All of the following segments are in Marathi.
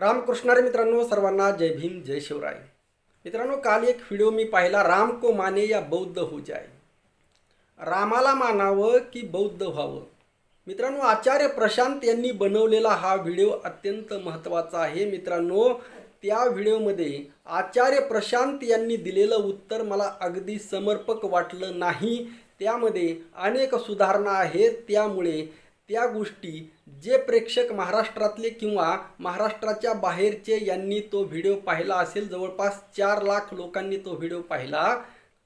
रामकृष्णारे मित्रांनो सर्वांना जय भीम जय शिवराय. मित्रांनो काल एक व्हिडिओ मी पाहिला राम को माने या बौद्ध हो जाय. रामाला मानावं की बौद्ध व्हावं? मित्रांनो आचार्य प्रशांत यांनी बनवलेला हा व्हिडिओ अत्यंत महत्त्वाचा आहे. मित्रांनो त्या व्हिडिओमध्ये आचार्य प्रशांत यांनी दिलेलं उत्तर मला अगदी समर्पक वाटलं नाही. त्यामध्ये अनेक सुधारणा आहेत. त्यामुळे त्या गोष्टी जे प्रेक्षक महाराष्ट्रातले किंवा महाराष्ट्राच्या बाहेरचे यांनी तो व्हिडिओ पाहिला असेल जवळपास चार लाख लोकांनी तो व्हिडिओ पाहिला.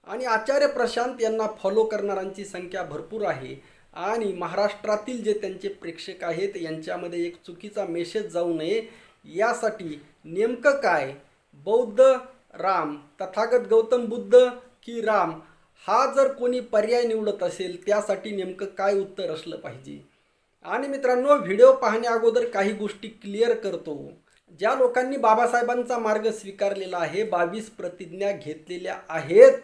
आणि आचार्य प्रशांत यांना फॉलो करणाऱ्यांची संख्या भरपूर आहे. आणि महाराष्ट्रातील जे त्यांचे प्रेक्षक आहेत यांच्यामध्ये एक चुकीचा मेसेज जाऊ नये. यासाठी नेमकं काय? बौद्ध राम तथागत गौतम बुद्ध की राम? हा जर कोणी पर्याय निवडत असेल त्यासाठी नेमकं काय उत्तर असलं पाहिजे? आणि मित्रांनो व्हिडिओ पाहण्या अगोदर काही गोष्टी क्लिअर करतो. ज्या लोकांनी बाबासाहेबांचा मार्ग स्वीकारलेला आहे बावीस प्रतिज्ञा घेतलेल्या आहेत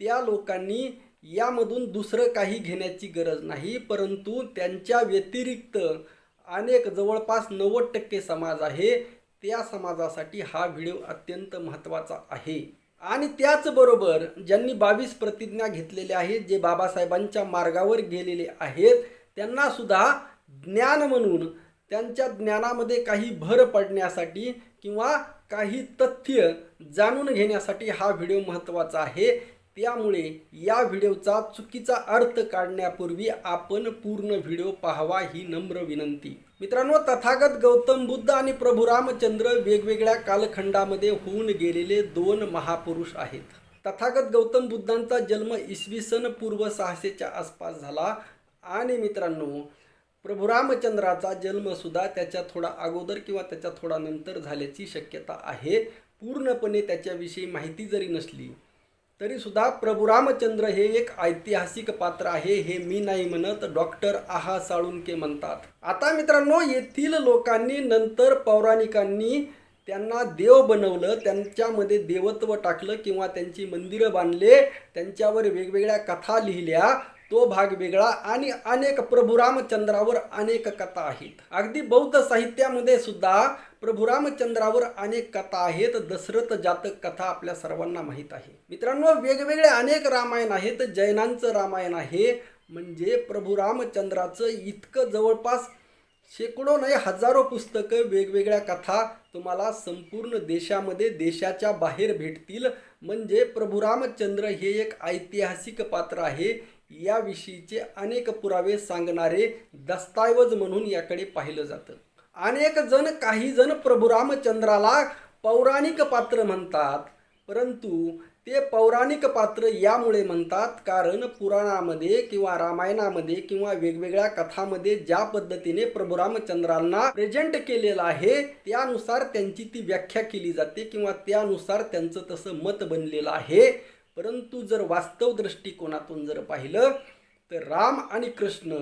त्या लोकांनी यामधून दुसरं काही घेण्याची गरज नाही परंतु त्यांच्या व्यतिरिक्त अनेक जवळपास नव्वद टक्के समाज आहे. त्या समाजासाठी हा व्हिडिओ अत्यंत महत्त्वाचा आहे. आणि त्याचबरोबर ज्यांनी बावीस प्रतिज्ञा घेतलेल्या आहेत जे बाबासाहेबांच्या मार्गावर गेलेले आहेत त्यांना सुद्धा ज्ञान म्हणून त्यांच्या ज्ञानामध्ये काही भर पडण्यासाठी किंवा काही तथ्य जाणून घेण्यासाठी हा व्हिडिओ महत्त्वाचा आहे. त्यामुळे या व्हिडिओचा चुकीचा अर्थ काढण्यापूर्वी आपण पूर्ण व्हिडिओ पाहावा ही नम्र विनंती. मित्रांनो तथागत गौतम बुद्ध आणि प्रभू रामचंद्र वेगवेगळ्या कालखंडामध्ये होऊन गेलेले दोन महापुरुष आहेत. तथागत गौतम बुद्धांचा जन्म इसवी सन पूर्व सहाशेच्या आसपास झाला. आणि मित्रांनो प्रभू रामचंद्राचा जन्मसुद्धा त्याच्या थोडा अगोदर किंवा त्याच्या थोडा नंतर झाल्याची शक्यता आहे. पूर्णपणे त्याच्याविषयी माहिती जरी नसली तरीसुद्धा प्रभू रामचंद्र हे एक ऐतिहासिक पात्र आहे हे मी नाही म्हणत. डॉक्टर आहा साळुंके म्हणतात. आता मित्रांनो येथील लोकांनी नंतर पौराणिकांनी त्यांना देव बनवलं त्यांच्यामध्ये देवत्व टाकलं किंवा त्यांची मंदिरं बांधले त्यांच्यावर वेगवेगळ्या कथा लिहिल्या. तो भाग वेगळा आणि अनेक प्रभू रामचंद्रावर अनेक कथा आहेत. अगदी बौद्ध साहित्यामध्ये सुद्धा प्रभू रामचंद्रावर अनेक कथा आहेत. दशरथ जातक कथा आपल्या सर्वांना माहीत आहे. मित्रांनो वेगवेगळे अनेक रामायण आहेत. जैनांचं रामायण आहे. म्हणजे प्रभू रामचंद्राचं इतकं जवळपास शेकडो नाही हजारो पुस्तकं वेगवेगळ्या कथा तुम्हाला संपूर्ण देशामध्ये देशाच्या बाहेर भेटतील. म्हणजे प्रभू रामचंद्र हे एक ऐतिहासिक पात्र आहे. याविषयीचे अनेक पुरावे सांगणारे दस्तऐवज म्हणून याकडे पाहिलं जातं. अनेक जण काही जण प्रभू रामचंद्राला पौराणिक पात्र म्हणतात परंतु ते पौराणिक पात्र यामुळे म्हणतात कारण पुराणामध्ये किंवा रामायणामध्ये किंवा वेगवेगळ्या कथामध्ये ज्या पद्धतीने प्रभू रामचंद्रांना प्रेझेंट केलेलं आहे त्यानुसार त्यांची ती व्याख्या केली जाते किंवा त्यानुसार त्यांचं तसं मत बनलेलं आहे. परंतु जर वास्तव दृष्टिकोनातून जर पाहिलं तर राम आणि कृष्ण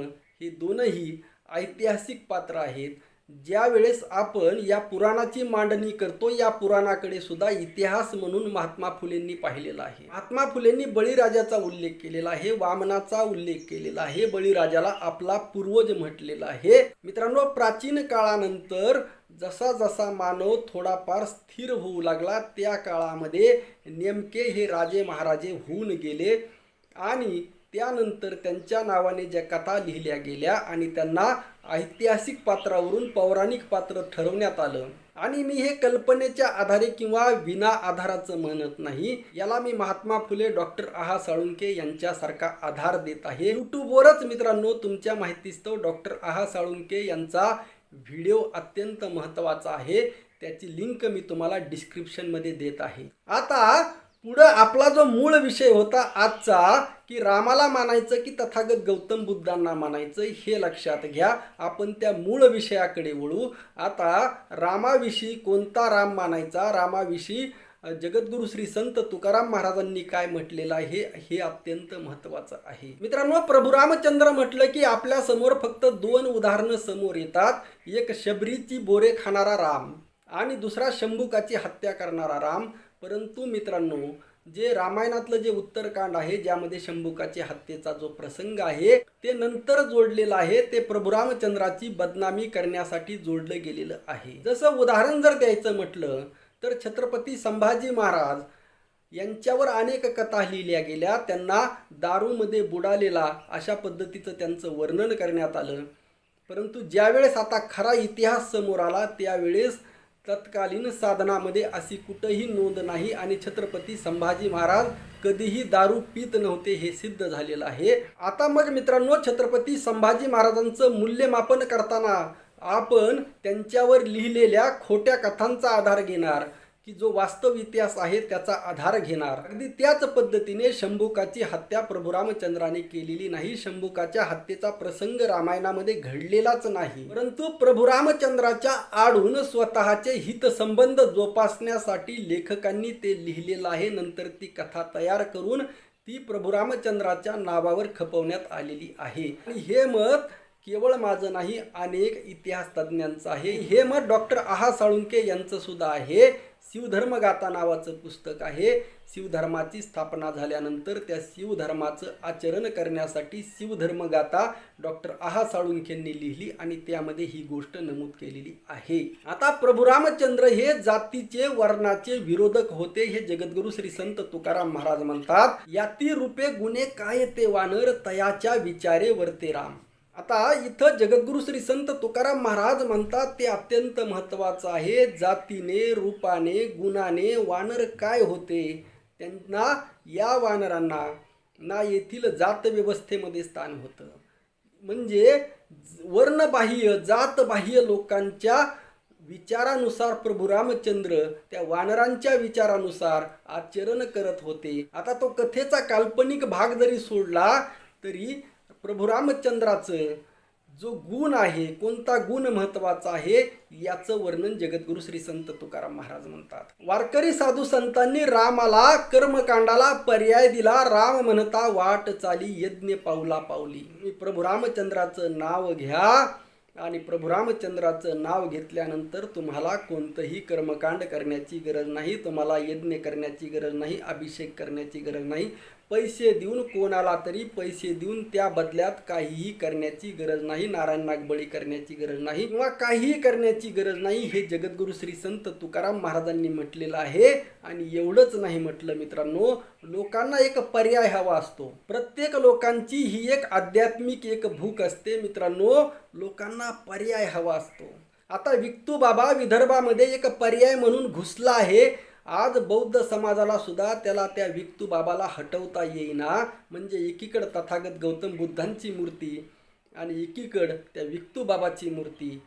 हे दोनही ऐतिहासिक पात्र आहेत. ज्या वेळेस आपण या पुराणाची मांडणी करतो या पुराणाकडे सुद्धा इतिहास म्हणून महात्मा फुलेंनी पाहिलेला आहे. महात्मा फुलेंनी बळीराजाचा उल्लेख केलेला आहे वामनाचा उल्लेख केलेला आहे बळीराजाला आपला पूर्वज म्हटलेला आहे. मित्रांनो प्राचीन काळानंतर जसा जसा मानव थोडाफार स्थिर होऊ लागला त्या काळामध्ये नेमके हे राजे महाराजे होऊन गेले आणि त्यानंतर त्यांच्या नावाने ज्या कथा लिहिल्या गेल्या आणि त्यांना ऐतिहासिक पात्रावरून पौराणिक पात्र ठरवण्यात आलं. आणि मी हे कल्पनेच्या आधारे किंवा विना आधाराचं म्हणत नाही याला मी महात्मा फुले डॉक्टर आहा साळुंके यांच्यासारखा आधार देत आहे. यूट्यूबवरच मित्रांनो तुमच्या माहितीस्तव डॉक्टर आहा साळुंके यांचा व्हिडिओ अत्यंत महत्त्वाचा आहे. त्याची लिंक मी तुम्हाला डिस्क्रिप्शनमध्ये देत आहे. आता पुढं आपला जो मूळ विषय होता आजचा की रामाला मानायचं की तथागत गौतम बुद्धांना मानायचं हे लक्षात घ्या. आपण त्या मूळ विषयाकडे वळू. आता रामाविषयी कोणता राम मानायचा? रामाविषयी जगद्गुरु श्री संत तुकाराम महाराजांनी काय म्हटलेलं आहे हे अत्यंत महत्त्वाचं आहे. मित्रांनो प्रभू रामचंद्र म्हटलं की आपल्यासमोर फक्त दोन उदाहरणं समोर येतात. एक शबरीची बोरे खाणारा राम आणि दुसरा शंभुकाची हत्या करणारा राम. परंतु मित्रांनो जे रामायणातलं जे उत्तरकांड आहे ज्यामध्ये शंभुकाचे हत्येचा जो प्रसंग आहे ते नंतर जोडलेलं आहे ते प्रभू रामचंद्राची बदनामी करण्यासाठी जोडलं गेलेलं आहे. जसं उदाहरण जर द्यायचं म्हटलं तर छत्रपती संभाजी महाराज यांच्यावर अनेक कथा लिहिल्या गेल्या. त्यांना दारूमध्ये बुडालेला अशा पद्धतीचं त्यांचं वर्णन करण्यात आलं. परंतु ज्यावेळेस आता खरा इतिहास समोर आला त्यावेळेस तत्कालीन साधनामध्ये अशी कुठंही नोंद नाही आणि छत्रपती संभाजी महाराज कधीही दारू पित नव्हते हे सिद्ध झालेलं आहे. आता मग मित्रांनो छत्रपती संभाजी महाराजांचं मूल्यमापन करताना आपण त्यांच्यावर लिहिलेल्या खोट्या कथांचा आधार घेणार. की जो वास्तव इतिहास आहे त्याचा आधार घेणार. अगदी त्याच पद्धतीने शंभुकाची हत्या प्रभू रामचंद्राने केलेली नाही. शंभुकाच्या हत्येचा प्रसंग रामायणामध्ये घडलेलाच नाही. परंतु प्रभू रामचंद्राच्या आडून स्वतःचे हितसंबंध जोपासण्यासाठी लेखकांनी ते लिहिलेलं आहे. नंतर ती कथा तयार करून ती प्रभू रामचंद्राच्या नावावर खपवण्यात आलेली आहे. आणि हे मत केवळ माझं नाही अनेक इतिहास तज्ज्ञांचं आहे. हे मत डॉक्टर आहा साळुंके यांचं सुद्धा आहे. शिवधर्मगाथा नावाचं पुस्तक आहे. शिवधर्माची स्थापना झाल्यानंतर त्या शिवधर्माचं आचरण करण्यासाठी शिवधर्मगाथा डॉक्टर आहा साळुंखेंनी लिहिली आणि त्यामध्ये ही गोष्ट नमूद केलेली आहे. आता प्रभू रामचंद्र हे जातीचे वर्णाचे विरोधक होते हे जगद्गुरु श्री संत तुकाराम महाराज म्हणतात याती रूपे गुन्हे काय ते वानर तयाच्या विचारे वरते राम. आता इथं जगद्गुरु श्री संत तुकाराम महाराज म्हणतात ते अत्यंत महत्त्वाचं आहे. जातीने रूपाने गुणाने वानर काय होते? त्यांना या वानरांना ना येथील जात व्यवस्थेमध्ये स्थान होतं. म्हणजे वर्णबाह्य जातबाह्य लोकांच्या विचारानुसार प्रभू रामचंद्र त्या वानरांच्या विचारानुसार आचरण करत होते. आता तो कथेचा काल्पनिक भाग जरी सोडला तरी प्रभू रामचंद्राचं जो गुण आहे कोणता गुण महत्त्वाचा आहे याचं वर्णन जगद्गुरु श्री संत तुकाराम महाराज म्हणतात. वारकरी साधू संतांनी रामाला कर्मकांडाला पर्याय दिला. राम म्हणता वाट चाली यज्ञ पावला पावली. प्रभू रामचंद्राचं नाव घ्या आणि प्रभू रामचंद्राचं नाव घेतल्यानंतर तुम्हाला कोणतंही कर्मकांड करण्याची गरज नाही तुम्हाला यज्ञ करण्याची गरज नाही अभिषेक करण्याची गरज नाही. पैसे देऊन कोणाला तरी पैसे देऊन त्या बदल्यात काहीही करण्याची गरज नाही नारायण नागबळी करण्याची गरज नाही किंवा काहीही करण्याची गरज नाही हे जगद्गुरु श्री संत तुकाराम महाराजांनी म्हटलेलं आहे. आणि एवढंच नाही म्हटलं मित्रांनो लोकांना एक पर्याय हवा असतो. प्रत्येक लोकांची ही एक आध्यात्मिक एक भूक असते मित्रांनो लोकांना पर्याय हवा असतो. आता विक्तू बाबा विदर्भामध्ये एक पर्याय म्हणून घुसला आहे. आज बौद्ध समाजाला सुद्धा त्याला त्या विक्तू बाबाला हटवता येईना. म्हणजे एकीकडं तथागत गौतम बुद्धांची मूर्ती आणि एकीकडं त्या विक्तू बाबाची मूर्ती.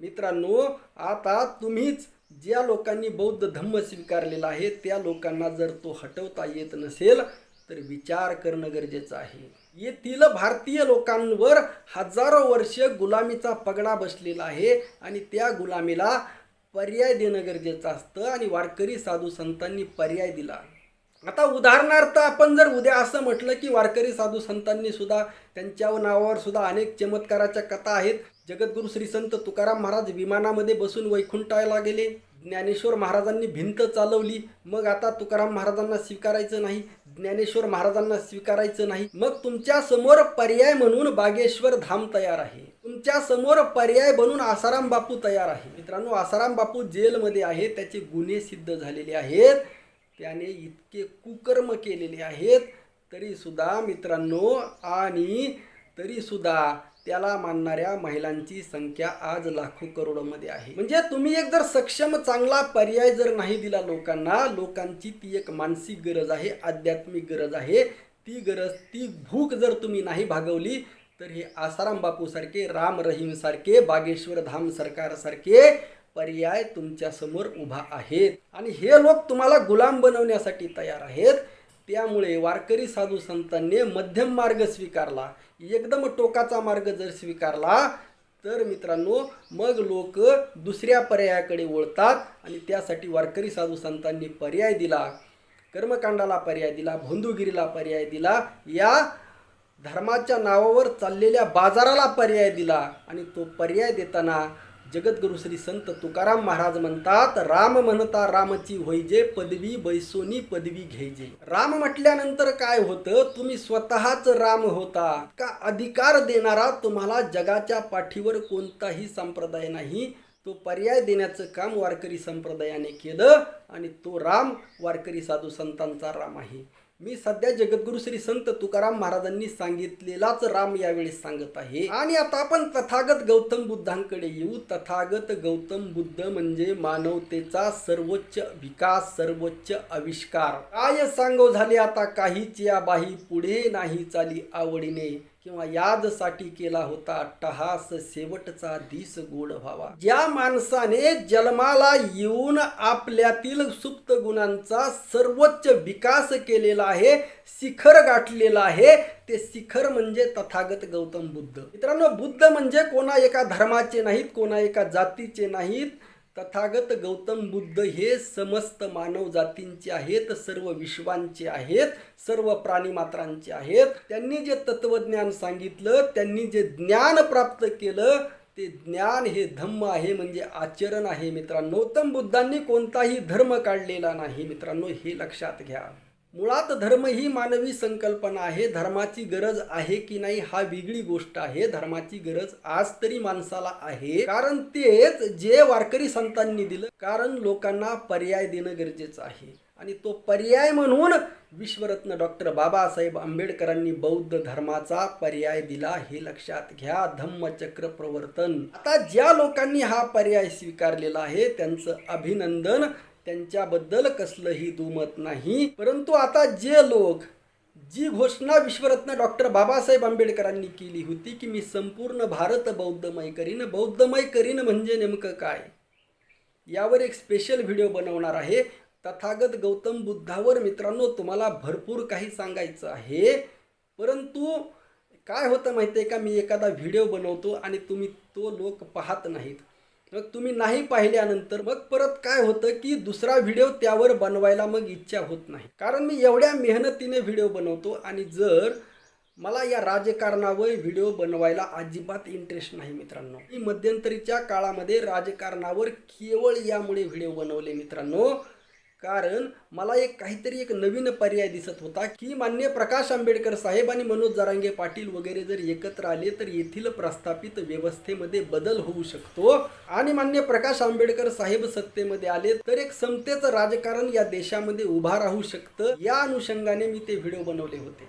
मित्रांनो आता तुम्हीच ज्या लोकांनी बौद्ध धम्म स्वीकारलेला आहे त्या लोकांना जर तो हटवता येत नसेल तर विचार करणं गरजेचं आहे. येथील भारतीय लोकांवर हजारो वर्ष गुलामीचा पगडा बसलेला आहे आणि त्या गुलामीला पर्याय देणं गरजेचं असतं आणि वारकरी साधू संतांनी पर्याय दिला. आता उदाहरणार्थ आपण जर उद्या असं म्हटलं की वारकरी साधू संतांनी सुद्धा त्यांच्या नावावर सुद्धा अनेक चमत्काराच्या कथा आहेत. जगद्गुरु श्री संत तुकाराम महाराज विमानामध्ये बसून वैकुंठायला गेले. ज्ञानेश्वर महाराजांनी भिंत चालवली. मग आता तुकाराम महाराजांना स्वीकारायचं नाही. ज्ञानेश्वर महाराजांना स्वीकारायचं नाही. मग तुमच्यासमोर पर्याय म्हणून बागेश्वर धाम तयार आहे. तुमच्यासमोर पर्याय बनून आसाराम बापू तयार आहे. मित्रांनो आसाराम बापू जेलमध्ये आहे त्याचे गुन्हे सिद्ध झालेले आहेत. त्याने इतके कुकर्म केलेले आहेत. तरीसुद्धा मित्रांनो आणि तरीसुद्धा त्याला मानणाऱ्या महिलांची संख्या आज लाखो करोडमध्ये आहे. म्हणजे तुम्ही एक जर सक्षम चांगला पर्याय जर नाही दिला लोकांना लोकांची ती एक मानसिक गरज आहे आध्यात्मिक गरज आहे. ती गरज ती भूक जर तुम्ही नाही भागवली तर हे आसाराम बापूसारखे राम रहीमसारखे बागेश्वर धाम सरकारसारखे पर्याय तुमच्यासमोर उभा आहेत. आणि हे लोक तुम्हाला गुलाम बनवण्यासाठी तयार आहेत. त्यामुळे वारकरी साधू संतांनी मध्यम मार्ग स्वीकारला. एकदम टोकाचा मार्ग जर स्वीकारला तर मित्रांनो मग लोक दुसऱ्या पर्यायाकडे वळतात आणि त्यासाठी वारकरी साधू संतांनी पर्याय दिला. कर्मकांडाला पर्याय दिला भोंदूगिरीला पर्याय दिला. या धर्माच्या नावावर चाललेल्या बाजाराला पर्याय दिला आणि तो पर्याय देताना जगद्गुरु श्री संत तुकाराम महाराज म्हणतात राम म्हणता रामची होईजे पदवी बैसोनी पदवी घ्यायजे राम म्हटल्यानंतर काय होतं? तुम्ही स्वतःच राम होता. का अधिकार देणारा तुम्हाला जगाच्या पाठीवर कोणताही संप्रदाय नाही? तो पर्याय देण्याचं काम वारकरी संप्रदायाने केलं आणि तो राम वारकरी साधू संतांचा राम आहे. मी सध्या जगद्गुरु श्री संत तुकाराम महाराजांनी सांगितलेलाच राम यावेळी सांगत आहे. आणि आता आपण तथागत गौतम बुद्धांकडे येऊ. तथागत गौतम बुद्ध म्हणजे मानवतेचा सर्वोच्च विकास सर्वोच्च आविष्कार. काय सांगो झाले आता काहीच या बाही पुढे नाही चाली आवडीने. किंवा यादसाठी केला होता अट्टहास शेवटचा दिस गोड व्हावा. ज्या माणसाने जन्माला येऊन आपल्यातील सुप्त गुणांचा सर्वोच्च विकास केलेला आहे शिखर गाठलेला आहे ते शिखर म्हणजे तथागत गौतम बुद्ध. मित्रांनो बुद्ध म्हणजे कोणा एका धर्माचे नाहीत कोणा एका जातीचे नाहीत. तथागत गौतम बुद्ध हे समस्त मानव जातींचे आहेत सर्व विश्वांचे आहेत सर्व प्राणीमात्रांचे आहेत. त्यांनी जे तत्वज्ञान सांगितलं त्यांनी जे ज्ञान प्राप्त केलं ते ज्ञान हे धम्म आहे म्हणजे आचरण आहे मित्रांनो. गौतम बुद्धांनी कोणताही धर्म काढलेला नाही मित्रांनो हे लक्षात घ्या. मुळात धर्म ही मानवी संकल्पना आहे. धर्माची गरज आहे की नाही हा वेगळी गोष्ट आहे. धर्माची गरज आज तरी माणसाला आहे. कारण तेच जे वारकरी संतांनी दिलं कारण लोकांना पर्याय देणं गरजेचं आहे. आणि तो पर्याय म्हणून विश्वरत्न डॉक्टर बाबासाहेब आंबेडकरांनी बौद्ध धर्माचा पर्याय दिला हे लक्षात घ्या. धम्मचक्र प्रवर्तन. आता ज्या लोकांनी हा पर्याय स्वीकारलेला आहे त्यांचं अभिनंदन त्यांच्याबद्दल कसलंही दुमत नाही. परंतु आता जे लोक जी घोषणा विश्वरत्न डॉक्टर बाबासाहेब आंबेडकरांनी केली होती की मी संपूर्ण भारत बौद्धमय करीन. बौद्धमय करीन म्हणजे नेमकं काय? यावर एक स्पेशल व्हिडिओ बनवणार आहे. तथागत गौतम बुद्धावर मित्रांनो तुम्हाला भरपूर काही सांगायचं आहे. परंतु काय होतं माहिती आहे का? मी एखादा व्हिडिओ बनवतो आणि तुम्ही तो लोक पाहत नाहीत. मग तुम्ही नाही पाहिल्यानंतर मग परत काय होतं की दुसरा व्हिडिओ त्यावर बनवायला मग इच्छा होत नाही. कारण मी एवढ्या मेहनतीने व्हिडिओ बनवतो आणि जर मला या राजकारणावर व्हिडिओ बनवायला अजिबात इंटरेस्ट नाही मित्रांनो. मी मध्यंतरीच्या काळामध्ये राजकारणावर केवळ यामुळे व्हिडिओ बनवले मित्रांनो. कारण मला एक काहीतरी एक नवीन पर्याय दिसत होता की मान्य प्रकाश आंबेडकर साहेब आणि मनोज जरांगे पाटील वगैरे जर एकत्र आले तर येथील प्रस्थापित व्यवस्थेमध्ये बदल होऊ शकतो. आणि मान्य प्रकाश आंबेडकर साहेब सत्तेमध्ये आले तर एक समतेचं राजकारण या देशामध्ये उभा राहू शकतं. या अनुषंगाने मी ते व्हिडिओ बनवले होते.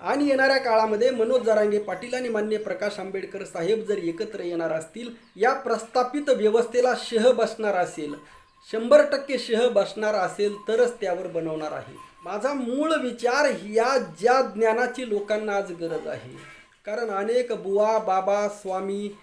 आणि येणाऱ्या काळामध्ये मनोज जरांगे पाटील आणि मान्य प्रकाश आंबेडकर साहेब जर एकत्र येणार असतील या प्रस्थापित व्यवस्थेला शह बसणार असेल शंभर टक्के शह बसणार असेल तरच त्यावर बनवणार आहे. माझा मूळ विचार या ज्या ज्ञानाची लोकांना आज गरज आहे. कारण अनेक बुवा बाबा स्वामी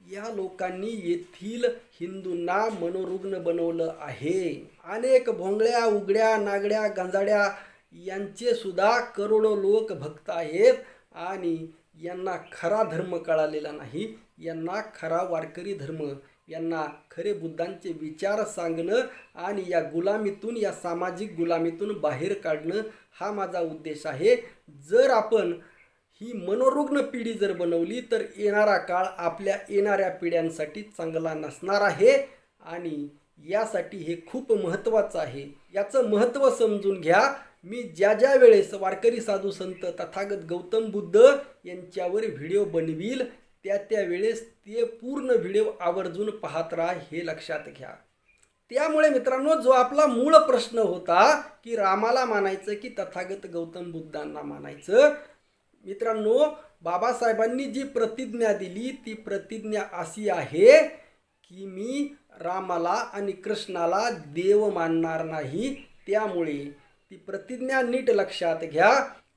या लोकांनी येथील हिंदूंना मनोरुग्ण बनवलं आहे. अनेक भोंगळ्या उघड्या नागड्या गंजाड्या यांचे सुद्धा करोडो लोक भक्त आहेत आणि यांना खरा धर्म कळालेला नाही. यांना खरा वारकरी धर्म यांना खरे बुद्धांचे विचार सांगणं आणि या गुलामीतून या सामाजिक गुलामीतून बाहेर काढणं हा माझा उद्देश आहे. जर आपण ही मनोरुग्ण पिढी जर बनवली तर येणारा काळ आपल्या येणाऱ्या पिढ्यांसाठी चांगला नसणार आहे आणि यासाठी हे खूप महत्त्वाचं आहे. याचं महत्त्व समजून घ्या. मी ज्या ज्या वेळेस वारकरी साधू संत तथागत गौतम बुद्ध यांच्यावर व्हिडिओ बनवील त्या त्या वेळेस ते पूर्ण व्हिडिओ आवर्जून पाहत राहा हे लक्षात घ्या. त्यामुळे मित्रांनो जो आपला मूळ प्रश्न होता की रामाला मानायचं की तथागत गौतम बुद्धांना मानायचं मित्रांनो बाबासाहेबांनी जी प्रतिज्ञा दिली ती प्रतिज्ञा अशी आहे की मी रामाला आणि कृष्णाला देव मानणार नाही. त्यामुळे ती प्रतिज्ञा नीट लक्षात घ्या.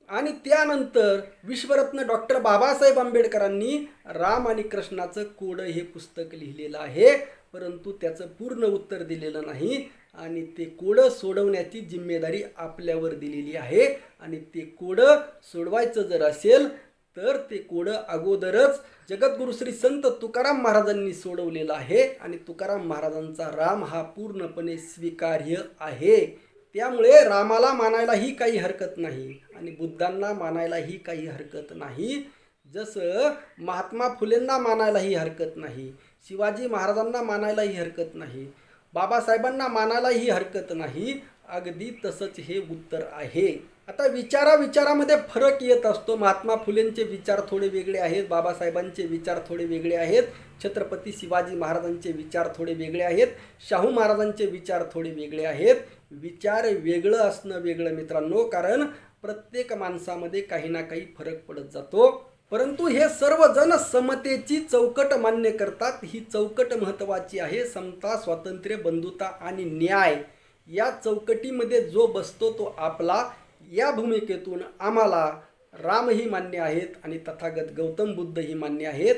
आणि त्यानंतर विश्वरत्न डॉक्टर बाबासाहेब आंबेडकरांनी राम आणि कृष्णाचं कोड हे पुस्तक लिहिलेलं आहे परंतु त्याचं पूर्ण उत्तर दिलेलं नाही. आणि ते कोडं सोडवण्याची जिम्मेदारी आपल्यावर दिलेली आहे. आणि ते कोडं सोडवायचं जर असेल तर ते कोडं अगोदरच जगद्गुरु श्री संत तुकाराम महाराजांनी सोडवलेलं आहे. आणि तुकाराम महाराजांचा राम हा पूर्णपणे स्वीकार्य आहे. त्यामुळे रामाला मानायलाही काही हरकत नाही. आणि बुद्धांना मानायलाही काही हरकत नाही. जसं महात्मा फुलेंना मानायलाही हरकत नाही. शिवाजी महाराजांना मानायलाही हरकत नाही. बाबासाहेबांना मानायलाही हरकत नाही. अगदी तसंच हे उत्तर आहे. आता विचारा विचारामध्ये फरक येत असतो. महात्मा फुलेंचे विचार थोडे वेगळे आहेत. बाबासाहेबांचे विचार थोडे वेगळे आहेत. छत्रपती शिवाजी महाराजांचे विचार थोडे वेगळे आहेत. शाहू महाराजांचे विचार थोडे वेगळे आहेत. विचार वेगळं असणं वेगळं मित्रांनो कारण प्रत्येक माणसामध्ये काही ना काही फरक पडत जातो. परंतु हे सर्वजण समतेची चौकट मान्य करतात. ही चौकट महत्त्वाची आहे. समता स्वातंत्र्य बंधुता आणि न्याय या चौकटीमध्ये जो बसतो तो आपला. या भूमिकेतून आम्हाला रामही मान्य आहेत आणि तथागत गौतम बुद्धही मान्य आहेत.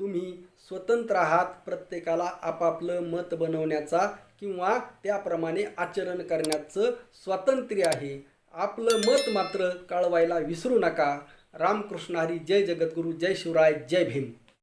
तुम्ही स्वतंत्र आहात. प्रत्येकाला आपापलं मत बनवण्याचा किंवा त्याप्रमाणे आचरण करण्याचं स्वातंत्र्य आहे. आपलं मत मात्र कळवायला विसरू नका. रामकृष्ण हरी जय जगद्गुरू जय शिवराय जय भीम.